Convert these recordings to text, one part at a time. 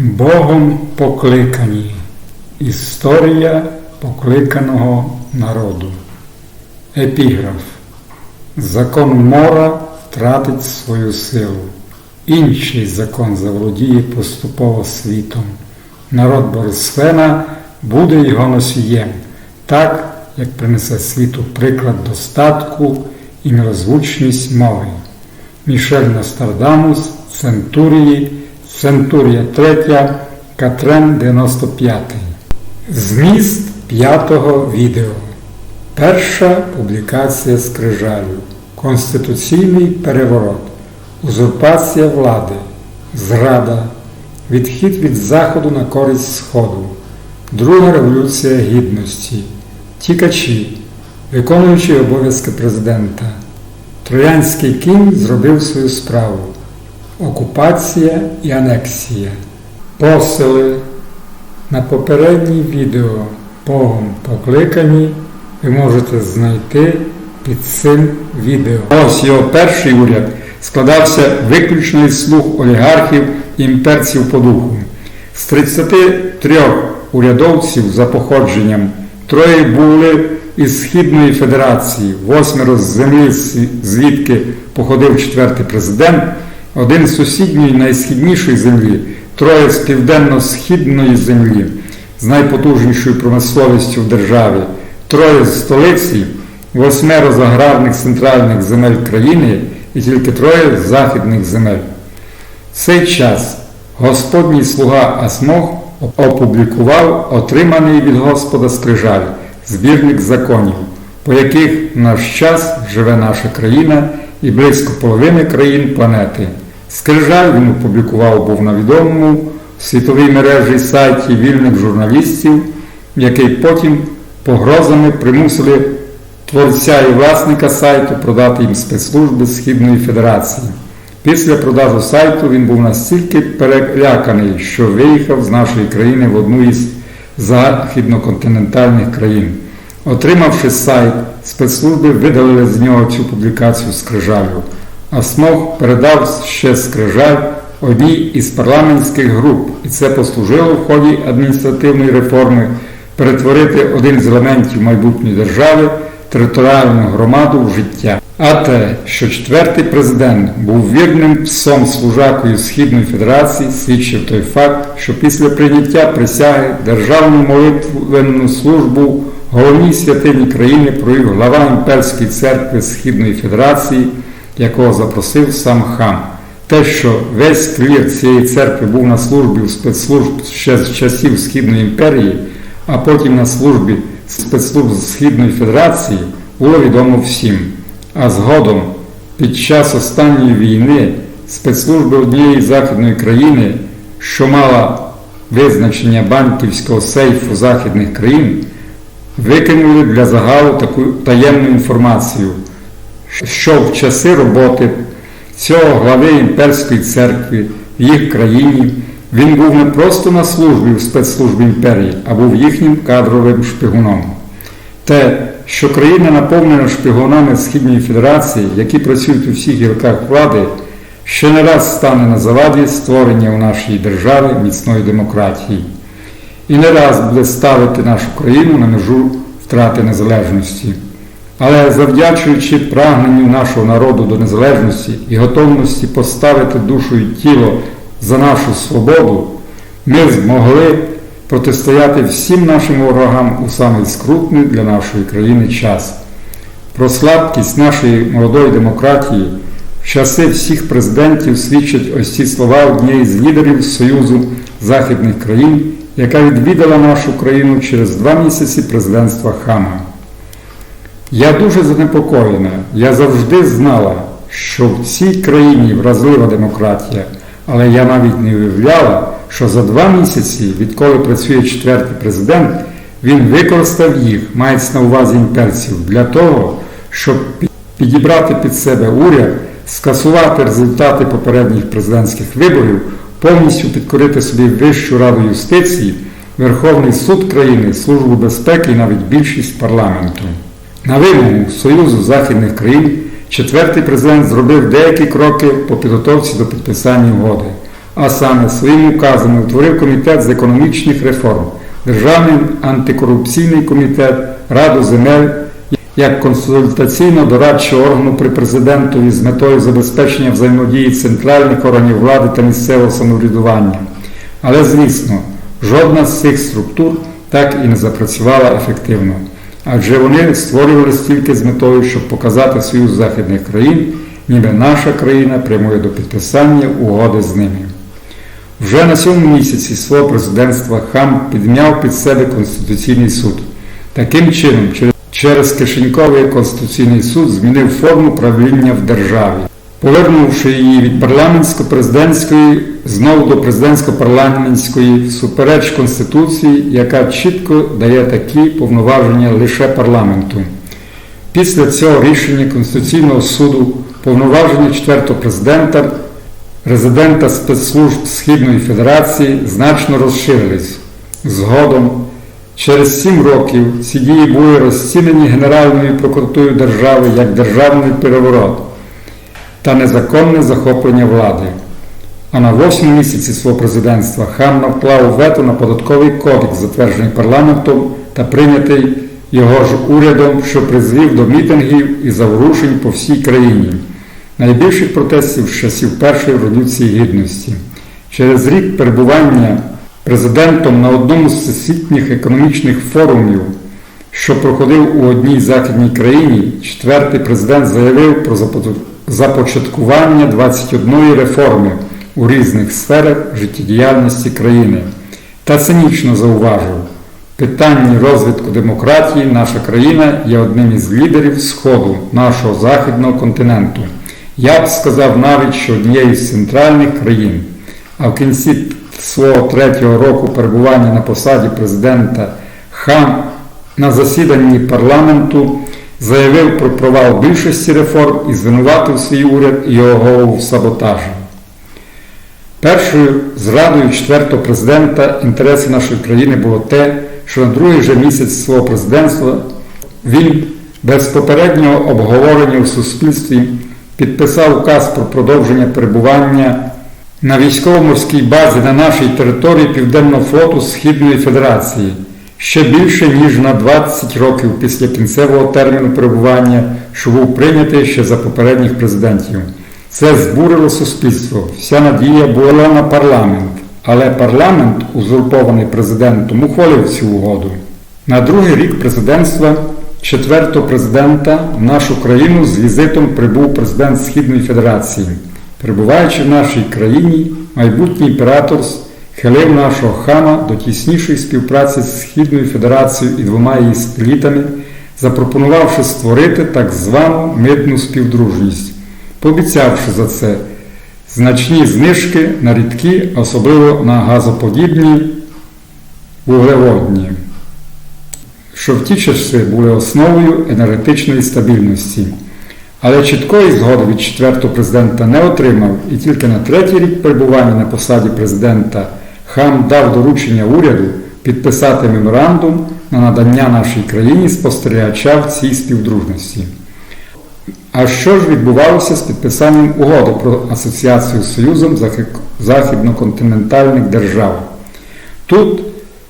Богом покликані. Історія покликаного народу. Епіграф. Закон мора втратить свою силу. Інший закон заволодіє поступово світом. Народ Борисфена буде його носієм, так, як принесе світу приклад достатку і нерозвучність мови. Мішель Нострадамус, Центурії, Центурія 3, Катрен 95. Зміст п'ятого відео. Перша публікація скрижалю. Конституційний переворот. Узурпація влади. Зрада. Відхід від Заходу на користь Сходу. Друга революція гідності. Тікачі. Виконуючи обов'язки президента. Троянський кінь зробив свою справу. Окупація і анексія. Посили. На попередній відео Богом покликані ви можете знайти під цим відео. Ось його перший уряд складався виключно із слуг олігархів і імперців по духу. З 33 урядовців за походженням троє були із Східної Федерації, восьмеро з землі, звідки походив четвертий президент, один з сусідньої найсхіднішої землі, троє з південно-східної землі, з найпотужнішою промисловістю в державі, троє з столиці, восьмеро з аграрних центральних земель країни і тільки троє з західних земель. В цей час Господній слуга Асмох опублікував отриманий від Господа скрижаль, збірник законів, по яких наш час живе наша країна і близько половини країн планети. Скрижаль він опублікував був на відомому світовій мережі сайті вільних журналістів, який потім погрозами примусили творця і власника сайту продати їм спецслужби Східної Федерації. Після продажу сайту він був настільки переляканий, що виїхав з нашої країни в одну із західноконтинентальних країн. Отримавши сайт, спецслужби видалили з нього цю публікацію скрижалю, а СМОГ передав ще скрижаль одній із парламентських груп, і це послужило в ході адміністративної реформи перетворити один з елементів майбутньої держави територіальну громаду в життя. А те, що четвертий президент був вірним псом служакою Східної Федерації, свідчив той факт, що після прийняття присяги державну молитвенну службу головній святині країни провів глава імперської церкви Східної Федерації, якого запросив сам хан. Те, що весь клір цієї церкви був на службі у спецслужб ще з часів Східної імперії, а потім на службі спецслужб Східної Федерації, було відомо всім. А згодом, під час останньої війни, спецслужби однієї західної країни, що мала визначення банківського сейфу західних країн, викинули для загалу таку таємну інформацію, що в часи роботи цього глави імперської церкви в їх країні він був не просто на службі в спецслужбі імперії, а був їхнім кадровим шпигуном. Те, що країна наповнена шпигунами Східної Федерації, які працюють у всіх гілках влади, ще не раз стане на заваді створення у нашій державі міцної демократії. І не раз буде ставити нашу країну на межу втрати незалежності. Але завдячуючи прагненню нашого народу до незалежності і готовності поставити душу і тіло за нашу свободу, ми змогли протистояти всім нашим ворогам у самий скрутний для нашої країни час. Про слабкість нашої молодої демократії в часи всіх президентів свідчать ось ці слова однієї з лідерів Союзу Західних країн, яка відвідала нашу країну через два місяці президентства Хама. Я дуже занепокоєна, я завжди знала, що в цій країні вразлива демократія, але я навіть не уявляла, що за два місяці, відколи працює четвертий президент, він використав їх, мається на увазі імперців, для того, щоб підібрати під себе уряд, скасувати результати попередніх президентських виборів, повністю підкорити собі Вищу раду юстиції, Верховний суд країни, Службу безпеки і навіть більшість парламенту. На вимогу Союзу Західних країн четвертий президент зробив деякі кроки по підготовці до підписання угоди. а саме своїми указами утворив комітет з економічних реформ, Державний антикорупційний комітет, Раду земель як консультаційно-дорадчого органу при президентові з метою забезпечення взаємодії центральних органів влади та місцевого самоврядування. Але, звісно, жодна з цих структур так і не запрацювала ефективно, адже вони створювалися тільки з метою, щоб показати Союз західних країн, ніби наша країна прямує до підписання угоди з ними. Вже на сьомому місяці свого президентства хам підмяв під себе Конституційний суд. Таким чином, через через Кишеньковий Конституційний суд змінив форму правління в державі, повернувши її від парламентсько-президентської знову до президентсько-парламентської всупереч Конституції, яка чітко дає такі повноваження лише парламенту. Після цього рішення Конституційного суду повноваження четвертого президента, резидента спецслужб Східної Федерації значно розширились. Згодом Через сім років ці дії були розцінені Генеральною прокуратурою держави як державний переворот та незаконне захоплення влади. А на восьмому місяці свого президентства хан наклав вето на податковий кодекс, затверджений парламентом та прийнятий його ж урядом, що призвів до мітингів і заворушень по всій країні, найбільших протестів з часів Першої революції Гідності. Через рік перебування президентом на одному з всесвітніх економічних форумів, що проходив у одній західній країні, четвертий президент заявив про започаткування 21 реформи у різних сферах життєдіяльності країни та цинічно зауважив, питанні розвитку демократії наша країна є одним із лідерів Сходу нашого західного континенту. Я б сказав навіть, що однією з центральних країн. А в кінці свого третього року перебування на посаді президента хан на засіданні парламенту заявив про провал більшості реформ і звинуватив свій уряд і його голову в саботажі. Першою зрадою четвертого президента інтереси нашої країни було те, що на другий же місяць свого президентства він без попереднього обговорення в суспільстві підписав указ про продовження перебування на військово-морській базі на нашій території Південного флоту Східної Федерації ще більше, ніж на 20 років після кінцевого терміну перебування, що був прийнятий ще за попередніх президентів. Це збурило суспільство. Вся надія була на парламент, але парламент, узурпований президентом, ухвалив цю угоду. На другий рік президентства четвертого президента в нашу країну з візитом прибув президент Східної Федерації. Перебуваючи в нашій країні, майбутній імператор схилив нашого хана до тіснішої співпраці з Східною Федерацією і двома її сателітами, запропонувавши створити так звану митну співдружність, пообіцявши за це значні знижки на рідкі, особливо на газоподібні вуглеводні, що в ті часи були основою енергетичної стабільності. Але чіткої згоди від четвертого президента не отримав і тільки на третій рік перебування на посаді президента хам дав доручення уряду підписати меморандум на надання нашій країні спостерігача в цій співдружності. А що ж відбувалося з підписанням угоди про асоціацію з Союзом західноконтинентальних держав? Тут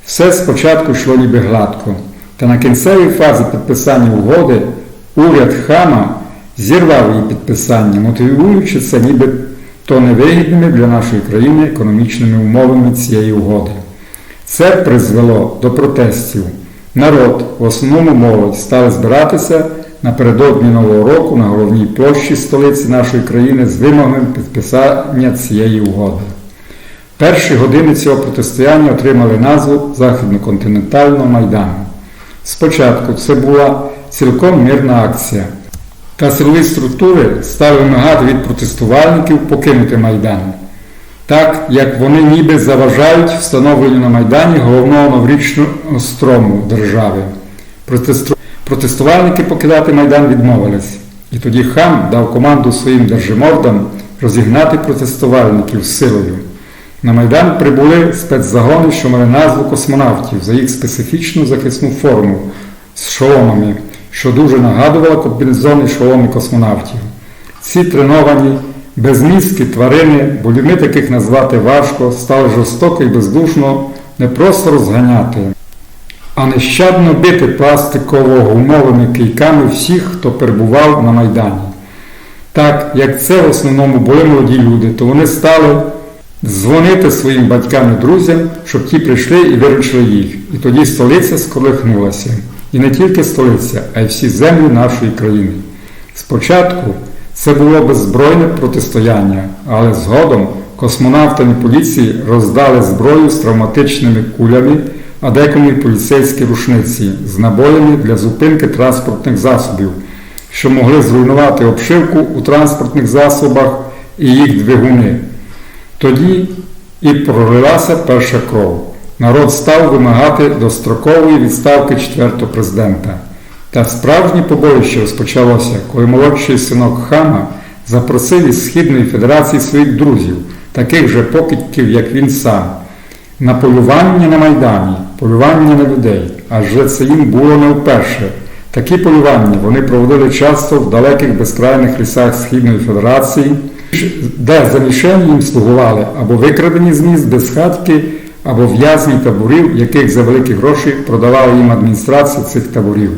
все спочатку йшло ніби гладко, та на кінцевій фазі підписання угоди уряд Хама зірвав її підписання, мотивуючи це ніби то невигідними для нашої країни економічними умовами цієї угоди. Це призвело до протестів. Народ, в основному молодь, стали збиратися напередодні Нового року на головній площі столиці нашої країни з вимогами підписання цієї угоди. Перші години цього протистояння отримали назву Західно-континентального Майдану. Спочатку це була цілком мирна акція та силові структури стали вимагати від протестувальників покинути Майдан, так як вони ніби заважають встановленню на Майдані головного новорічного строму держави. Протестувальники покидати Майдан відмовились. І тоді хам дав команду своїм держимордам розігнати протестувальників силою. На Майдан прибули спецзагони, що мали назву космонавтів за їх специфічну захисну форму з шоломами що дуже нагадувало комбінезони шоломи космонавтів. Ці треновані Безмісткі тварини, бо людьми таких назвати важко, стали жорстоко і бездушно не просто розганяти, а нещадно бити пластиково-гумовими кийками всіх, хто перебував на Майдані. Так, як це в основному були молоді люди, то вони стали дзвонити своїм батькам і друзям, щоб ті прийшли і виручили їх. І тоді столиця сколихнулася. І не тільки столиця, а й всі землі нашої країни. Спочатку це було беззбройне протистояння, але згодом космонавтам і поліції роздали зброю з травматичними кулями, а декому поліцейські рушниці з набоями для зупинки транспортних засобів, що могли зруйнувати обшивку у транспортних засобах і їх двигуни. Тоді і пролилася перша кров. Народ став вимагати дострокової відставки четвертого президента. Та справжнє побоїще розпочалося, коли молодший синок хама запросив із Східної Федерації своїх друзів, таких же покидьків, як він сам, на полювання на Майдані, полювання на людей. Адже це їм було не вперше. Такі полювання вони проводили часто в далеких безкрайних лісах Східної Федерації, де за мішені їм слугували або викрадені з міст безхатьки, або в'язні таборів, яких за великі гроші продавала їм адміністрація цих таборів.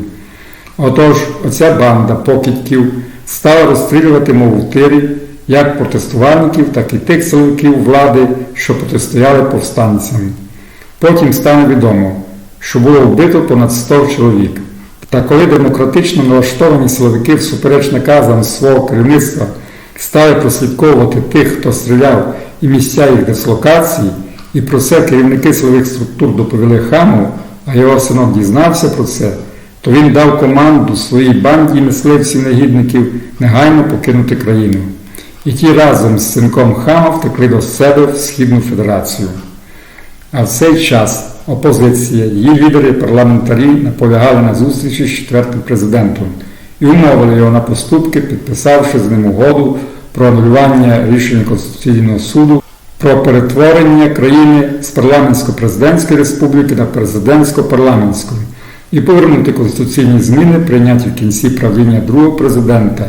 Отож, оця банда покидьків стала розстрілювати мов тирі як протестувальників, так і тих силовиків влади, що протистояли повстанцям. Потім стане відомо, що було вбито понад 100 чоловік. Та коли демократично налаштовані силовики всупереч наказам свого керівництва стали прослідковувати тих, хто стріляв і місця їх дислокації, і про це керівники силових структур доповіли хаму, а його синок дізнався про це, то він дав команду своїй банді мисливців-негідників негайно покинути країну. І ті разом з синком хама втекли до себе в Східну Федерацію. А в цей час опозиція, її лідери парламентарі наполягали на зустрічі з четвертим президентом і умовили його на поступки, підписавши з ним угоду про анулювання рішення Конституційного суду про перетворення країни з парламентсько-президентської республіки на президентсько-парламентську і повернути конституційні зміни, прийняті в кінці правління другого президента.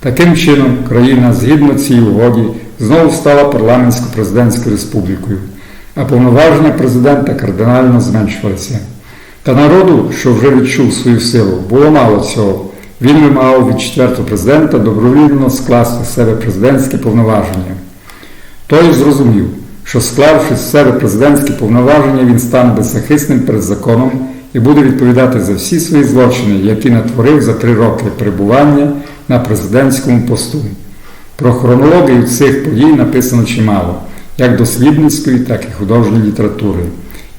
Таким чином, країна згідно цій угоді знову стала парламентсько-президентською республікою, а повноваження президента кардинально зменшувалися. Та народу, що вже відчув свою силу, було мало цього. Він вимагав від четвертого президента добровільно скласти з себе президентські повноваження. Той зрозумів, що склавши з себе президентські повноваження, він стане беззахисним перед законом і буде відповідати за всі свої злочини, які натворив за три роки перебування на президентському посту. Про хронологію цих подій написано чимало, як дослідницької, так і художньої літератури.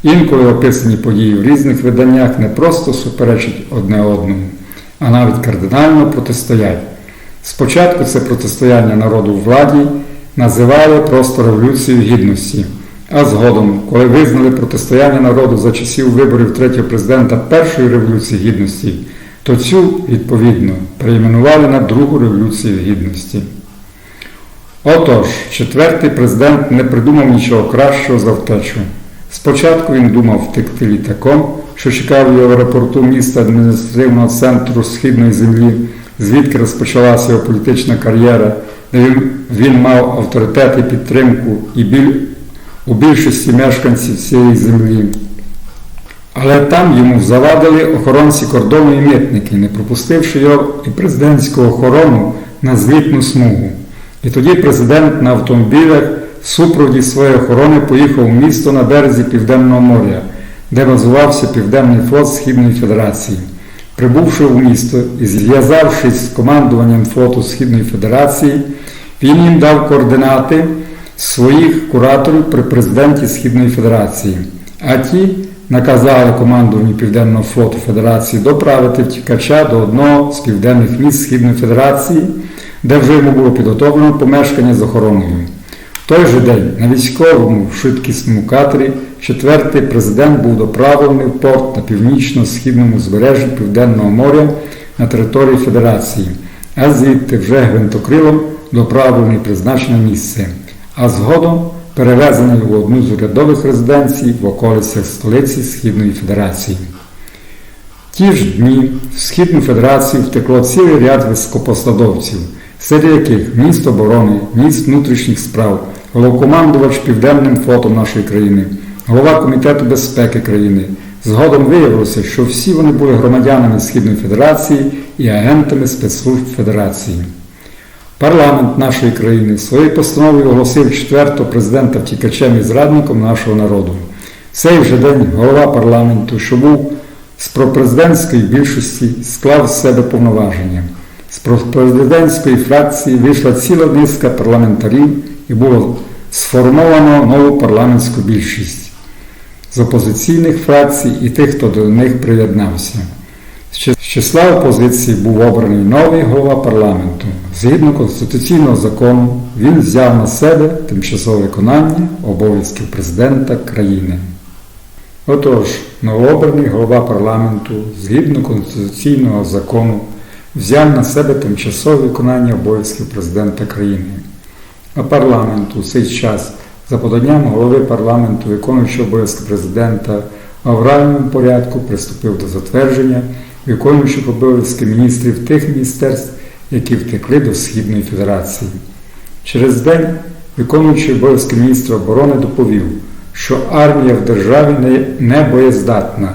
Інколи описані події в різних виданнях не просто суперечать одне одному, а навіть кардинально протистоять. Спочатку це протистояння народу владі називали просто Революцією Гідності, а згодом, коли визнали протистояння народу за часів виборів третього президента Першої революції Гідності, то цю, відповідно, перейменували на Другу революцію Гідності. Отож, четвертий президент не придумав нічого кращого за втечу. Спочатку він думав втекти літаком, що чекав в аеропорту міста адміністративного центру Східної землі, звідки розпочалася його політична кар'єра, він, мав авторитет і підтримку і біль, у більшості мешканців цієї землі. Але там йому завадили охоронці кордону і митники, не пропустивши його і президентську охорону на злітну смугу. І тоді президент на автомобілях в супроводі своєї охорони поїхав у місто на березі Південного моря, де базувався Південний флот Східної Федерації. Прибувши в місто і зв'язавшись з командуванням флоту Східної Федерації, він їм дав координати своїх кураторів при президенті Східної Федерації, а ті наказали командуванню Південного флоту Федерації доправити втікача до одного з південних міст Східної Федерації, де вже йому було підготовлено помешкання з охороною. В той же день на військовому швидкісному катері четвертий президент був доправлений в порт на північно-східному узбережжі Південного моря на території Федерації, а звідти вже гвинтокрилом доправлений призначене місце, а згодом перевезений в одну з урядових резиденцій в околицях столиці Східної Федерації. Ті ж дні в Східну Федерацію втекло цілий ряд високопосадовців, серед яких міст оборони, міст внутрішніх справ, головкомандувач Південним флотом нашої країни, голова Комітету безпеки країни. Згодом виявилося, що всі вони були громадянами Східної Федерації і агентами спецслужб Федерації. Парламент нашої країни своєю постановою оголосив четвертого президента втікачем і зрадником нашого народу. В цей же день голова парламенту, що був з пропрезидентської більшості, склав з себе повноваження. З пропрезидентської фракції вийшла ціла низка парламентарів і було сформовано нову парламентську більшість з опозиційних фракцій і тих, хто до них приєднався. З числа опозиції був обраний новий голова парламенту. Згідно конституційного закону, він взяв на себе тимчасове виконання обов'язків президента країни. Отож, новообраний голова парламенту, згідно конституційного закону, взяв на себе тимчасове виконання обов'язків президента країни. А парламент у цей час за поданням голови парламенту, виконуючого обов'язки президента, в авральному порядку приступив до затвердження виконуючих обов'язки міністрів тих міністерств, які втекли до Східної Федерації. Через день виконуючий обов'язки міністра оборони доповів, що армія в державі не боєздатна.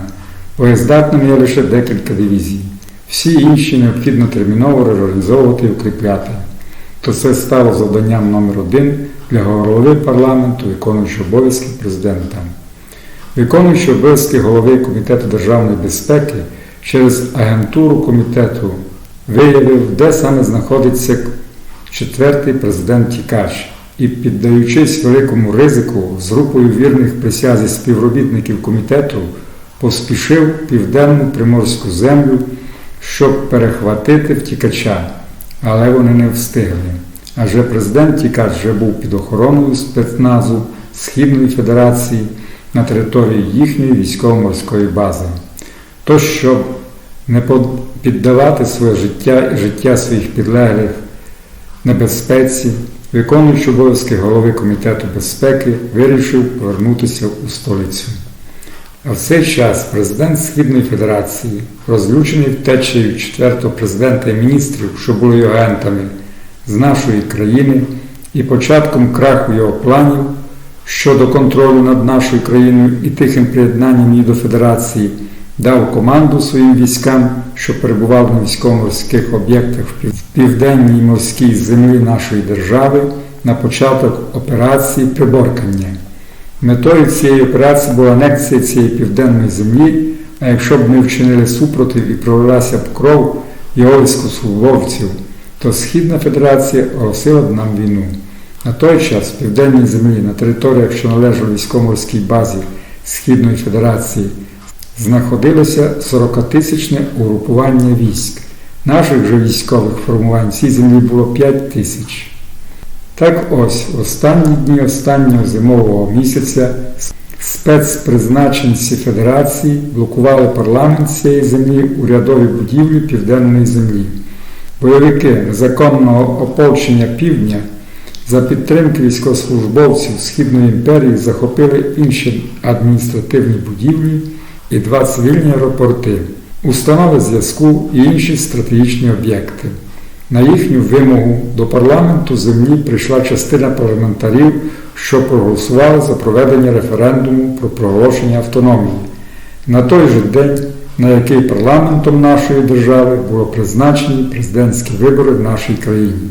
Боєздатними є лише декілька дивізій. Всі інші необхідно терміново реорганізовувати і укріпляти. То це стало завданням номер один для голови парламенту, виконуючого обов'язки президента. Виконуючий обов'язки голови Комітету державної безпеки через агентуру комітету виявив, де саме знаходиться четвертий президент Тікач і, піддаючись великому ризику з групою вірних присязі співробітників комітету, поспішив південну приморську землю, щоб перехватити втікача, але вони не встигли. Адже президент Тікач вже був під охороною спецназу Східної Федерації на території їхньої військово-морської бази. То, щоб не піддавати своє життя і життя своїх підлеглих небезпеці, виконуючи обов'язки голови Комітету безпеки, вирішив повернутися у столицю. А в цей час президент Східної Федерації, розлючений втечею четвертого президента і міністрів, що були його агентами з нашої країни, і початком краху його планів щодо контролю над нашою країною і тихим приєднанням її до Федерації, дав команду своїм військам, що перебували на військово-морських об'єктах в південній морській землі нашої держави на початок операції приборкання. Метою цієї операції була анексія цієї південної землі, а якщо б ми вчинили супротив і пролилася б кров його військовослужбовців, то Східна Федерація оголосила б нам війну. На той час в південній землі на територіях, що належали військово-морській базі Східної Федерації, знаходилося 40-тисячне угрупування військ. Наших же військових формувань цій землі було 5 тисяч. Так ось, в останні дні останнього зимового місяця спецпризначенці Федерації блокували парламент цієї землі урядові будівлі Південної землі. Бойовики незаконного ополчення півдня за підтримки військовослужбовців Східної імперії захопили інші адміністративні будівлі і два цивільні аеропорти, установи зв'язку і інші стратегічні об'єкти. На їхню вимогу до парламенту землі прийшла частина парламентарів, що проголосували за проведення референдуму про проголошення автономії. На той же день, на який парламентом нашої держави було призначені президентські вибори в нашій країні.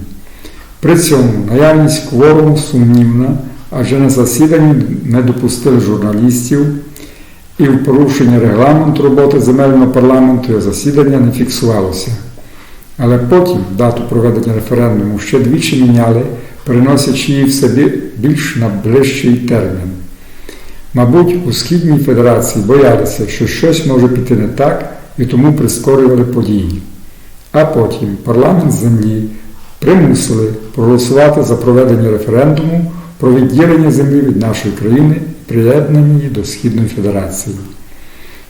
При цьому наявність кворуму сумнівна, адже на засіданні не допустили журналістів і в порушення регламенту роботи земельного парламенту його засідання не фіксувалося. Але потім дату проведення референдуму ще двічі міняли, переносячи її в собі більш на ближчий термін. Мабуть, у Східній Федерації боялися, що щось може піти не так і тому прискорювали події. А потім парламент землі примусили проголосувати за проведення референдуму про відділення землі від нашої країни і приєднання її до Східної Федерації.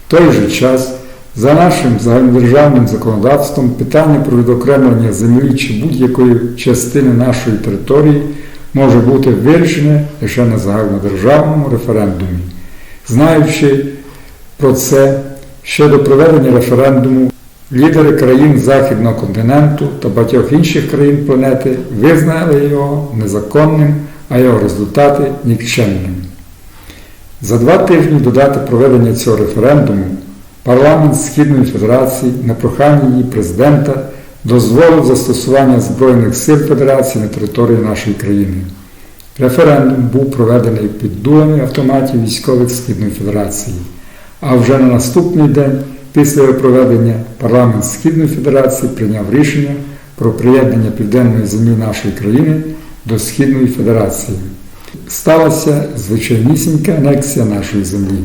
В той же час, за нашим загальнодержавним законодавством, питання про відокремлення землі чи будь-якої частини нашої території може бути вирішене лише на загальнодержавному референдумі. Знаючи про це, ще до проведення референдуму Лідери країн Західного континенту та багатьох інших країн планети визнали його незаконним, а його результати нікчемним. За два тижні до дати проведення цього референдуму парламент Східної Федерації на прохання її президента дозволив застосування Збройних сил Федерації на території нашої країни. Референдум був проведений під дулами автоматів військових Східної Федерації, а вже на наступний день після його проведення парламент Східної Федерації прийняв рішення про приєднання південної землі нашої країни до Східної Федерації. Сталася звичайнісінька анексія нашої землі.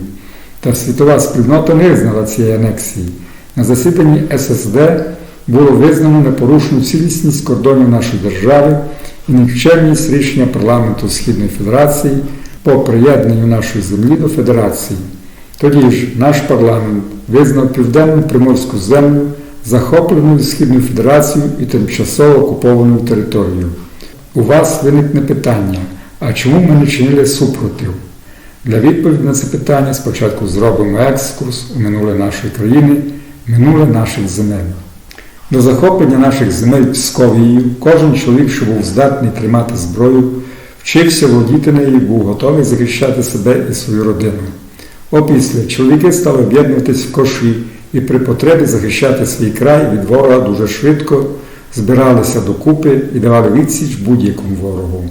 Та світова спільнота не визнала цієї анексії. На засіданні ССД було визнано непорушну цілісність кордонів нашої держави і нікчемність рішення парламенту Східної Федерації по приєднанню нашої землі до Федерації. Тоді ж наш парламент визнав Південну Приморську землю захопленою Східною Федерацією і тимчасово окупованою територією. У вас виникне питання, а чому ми не чинили супротив? Для відповіді на це питання спочатку зробимо екскурс у минуле нашої країни, минуле наших земель. До захоплення наших земель Псковією кожен чоловік, що був здатний тримати зброю, вчився володіти нею був готовий захищати себе і свою родину. Опісля чоловіки стали об'єднуватись в коші і при потребі захищати свій край від ворога дуже швидко, збиралися докупи і давали відсіч будь-якому ворогу.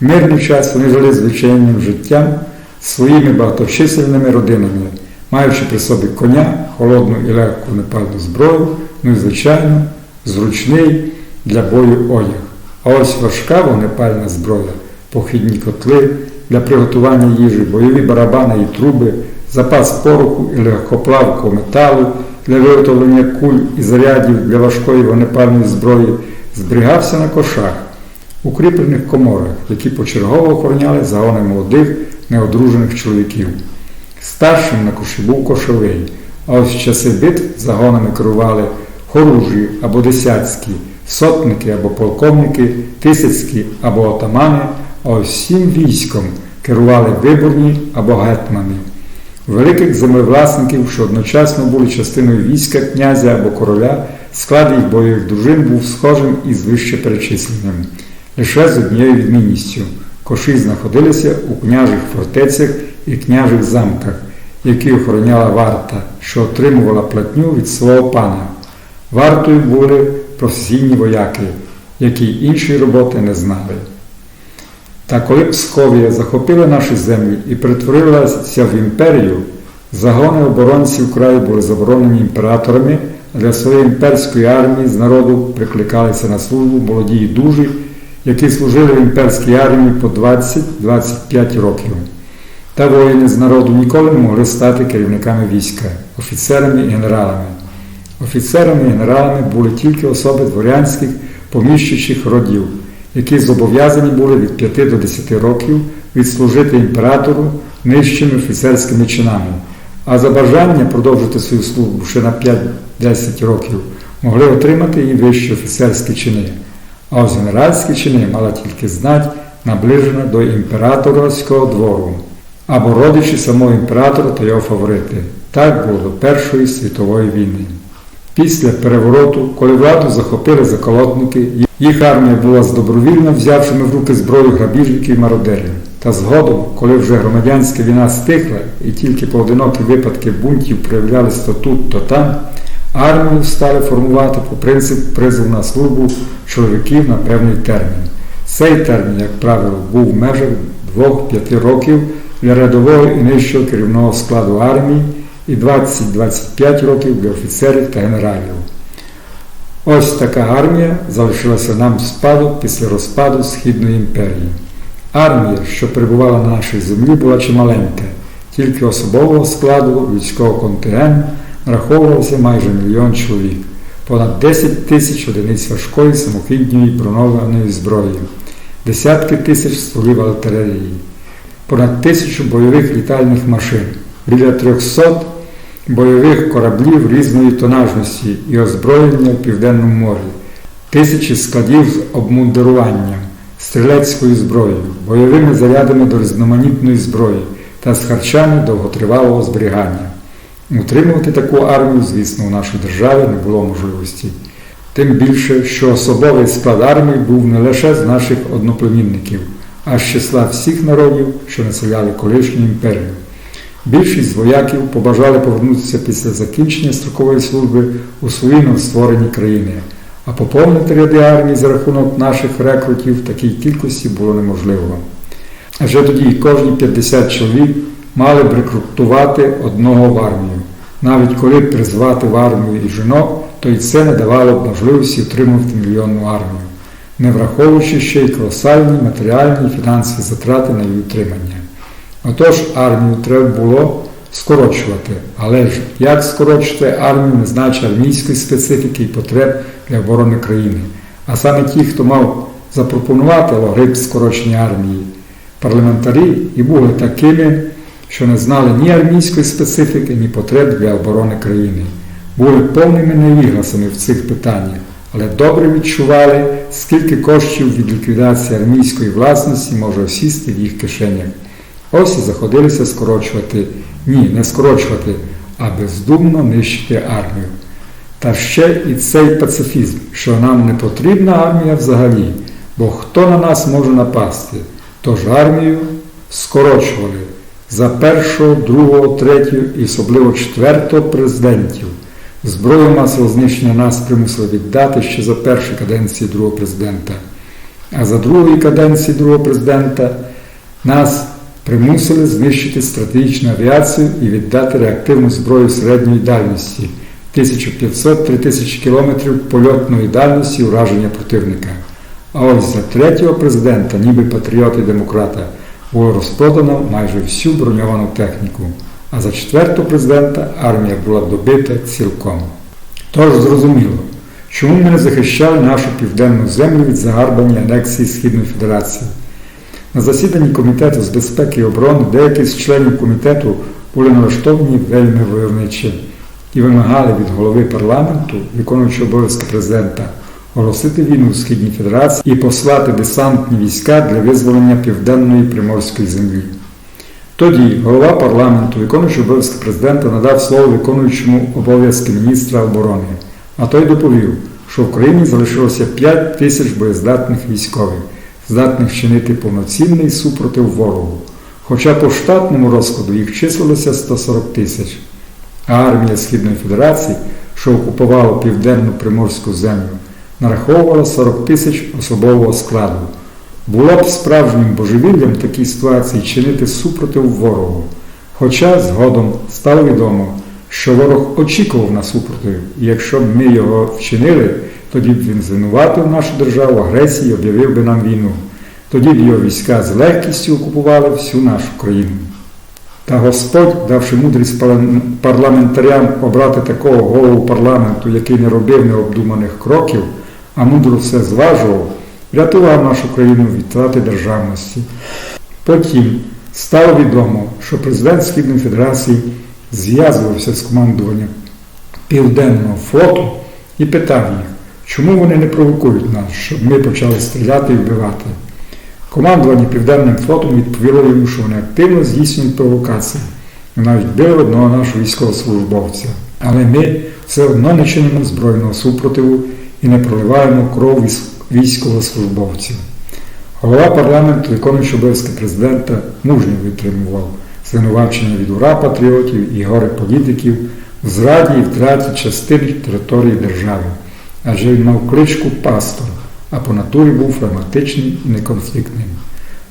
В мирний час вони жили звичайним життям своїми багаточисельними родинами, маючи при собі коня, холодну і легку непальну зброю, ну і, звичайно, зручний для бою одяг. А ось важка вогнепальна зброя, похідні котли для приготування їжі, бойові барабани і труби, запас пороху і легкоплавкого металу для виготовлення куль і зарядів для важкої вогнепальної зброї зберігався на кошах, укріплених коморах, які почергово охороняли загони молодих неодружених чоловіків. Старшим на коші був кошовий, а ось в часи битв загонами керували хоружі або десятські, сотники або полковники, тисяцькі або отамани, а ось всім військом керували виборні або гетмани. Великих землевласників, що одночасно були частиною війська князя або короля, склад їх бойових дружин був схожим із вище перечисленням, лише з однією відмінністю. Коші знаходилися у княжих фортецях і княжих замках, які охороняла варта, що отримувала платню від свого пана. Вартою були професійні вояки, які іншої роботи не знали. Та коли Псковія захопила наші землі і перетворилася в імперію, загони оборонців краю були заборонені імператорами, а для своєї імперської армії з народу прикликалися на службу молоді і дужі, які служили в імперській армії по 20-25 років. Та воїни з народу ніколи не могли стати керівниками війська, офіцерами і генералами. Офіцерами і генералами були тільки особи дворянських поміщучих родів, які зобов'язані були від 5 до 10 років відслужити імператору нижчими офіцерськими чинами, а за бажання продовжити свою службу ще на 5-10 років могли отримати і вищі офіцерські чини. А ось генеральські чини мала тільки знать, наближена до імператорського двору або родичі самого імператора та його фаворити. Так було до Першої світової війни. Після перевороту, коли владу захопили заколотники, їх армія була з добровільно взявшими в руки зброю грабіжників і мародерів. Та згодом, коли вже громадянська війна стихла і тільки поодинокі випадки бунтів проявлялись то тут, то там, армію стали формувати по принцип призову на службу чоловіків на певний термін. Цей термін, як правило, був в межах 2-5 років для рядового і нижчого керівного складу армії і 20-25 років для офіцерів та генералів. Ось така армія залишилася нам в спадок після розпаду Східної імперії. Армія, що перебувала на нашій землі, була чималенька, тільки особового складу військового контингенту нараховувалося майже мільйон чоловік, понад 10 тисяч одиниць важкої самохідної бронованої зброї, десятки тисяч стволів артилерії, понад тисячу бойових літальних машин, біля 300 бойових кораблів різної тонажності і озброєння в Південному морі, тисячі складів з обмундируванням, стрілецькою зброєю, бойовими зарядами до різноманітної зброї та з харчами довготривалого зберігання. Утримувати таку армію, звісно, у нашій державі не було можливості. Тим більше, що особовий склад армії був не лише з наших одноплемінників, а з числа всіх народів, що населяли колишню імперію. Більшість вояків побажали повернутися після закінчення строкової служби у свої новостворені країни, а поповнити ряди армії за рахунок наших рекрутів в такій кількості було неможливо. Адже тоді кожні 50 чоловік мали б рекрутувати одного в армію. Навіть коли б призвати в армію і жінок, то й це не давало б можливості отримувати мільйонну армію, не враховуючи ще й колосальні матеріальні і фінансові затрати на її утримання. Отож, армію треба було скорочувати, але ж як скорочувати армію, не знаючи армійської специфіки і потреб для оборони країни. А саме ті, хто мав запропонувати алгоритм скорочення армії, парламентарі і були такими, що не знали ні армійської специфіки, ні потреб для оборони країни. Були повними невігласами в цих питаннях, але добре відчували, скільки коштів від ліквідації армійської власності може осісти в їх кишенях. Ось і заходилися скорочувати, ні, не скорочувати, а бездумно нищити армію. Та ще і цей пацифізм, що нам не потрібна армія взагалі, бо хто на нас може напасти? Тож армію скорочували за першого, другого, третього і особливо четвертого президентів. Зброю масового знищення нас примусили віддати ще за першої каденції другого президента. А за другої каденції другого президента нас примусили знищити стратегічну авіацію і віддати реактивну зброю середньої дальності 1500-3000 км польотної дальності ураження противника. А ось за третього президента, ніби патріоти демократа, було розпродано майже всю броньовану техніку, а за четвертого президента армія була добита цілком. Тож зрозуміло, чому ми не захищали нашу південну землю від загарбання анексії Східної Федерації. На засіданні Комітету з безпеки і оборони деякі з членів комітету були налаштовані вельми войовничі і вимагали від голови парламенту, виконуючого обов'язки президента, оголосити війну Східній Федерації і послати десантні війська для визволення південної приморської землі. Тоді голова парламенту, виконуючий обов'язки президента, надав слово виконуючому обов'язки міністра оборони, а той доповів, що в країні залишилося 5 тисяч боєздатних військових, здатних чинити повноцінний супротив ворогу. Хоча по штатному розкладу їх числилося 140 тисяч. А армія Східної Федерації, що окупувала південну приморську землю, нараховувала 40 тисяч особового складу. Було б справжнім божевіллям в такій ситуації чинити супротив ворогу. Хоча згодом стало відомо, що ворог очікував на супротив, і якщо б ми його вчинили, тоді б він звинуватив нашу державу агресії і об'явив би нам війну. Тоді б його війська з легкістю окупували всю нашу країну. Та Господь, давши мудрість парламентарям обрати такого голову парламенту, який не робив необдуманих кроків, а мудро все зважував, врятував нашу країну від втрати державності. Потім стало відомо, що президент Східної Федерації зв'язувався з командуванням Південного флоту і питав їх, чому вони не провокують нас, щоб ми почали стріляти і вбивати. Командування Південним флотом відповіло йому, що вони активно здійснюють провокації. І навіть били одного нашого військовослужбовця. Але ми все одно не чинимо збройного супротиву і не проливаємо кров військовослужбовців. Голова парламенту, виконуючи обов'язки президента, мужньо витримував звинувачення від ура патріотів і горе політиків в зраді і втраті частини території держави. Адже він мав кличку пастор а по натурі був флегматичним і неконфліктним.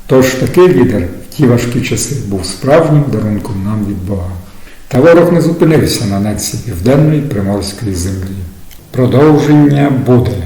Тож такий лідер в ті важкі часи був справжнім дарунком нам від Бога. Та ворог не зупинився на анексії південної приморської землі. Продовження буде.